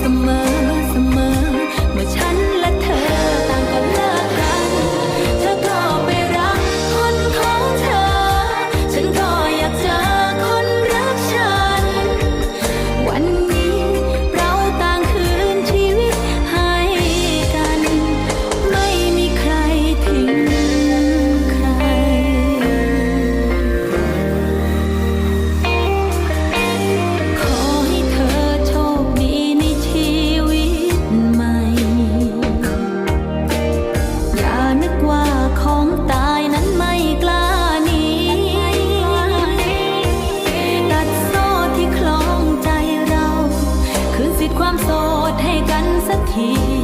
the. ความโสดให้กันสักที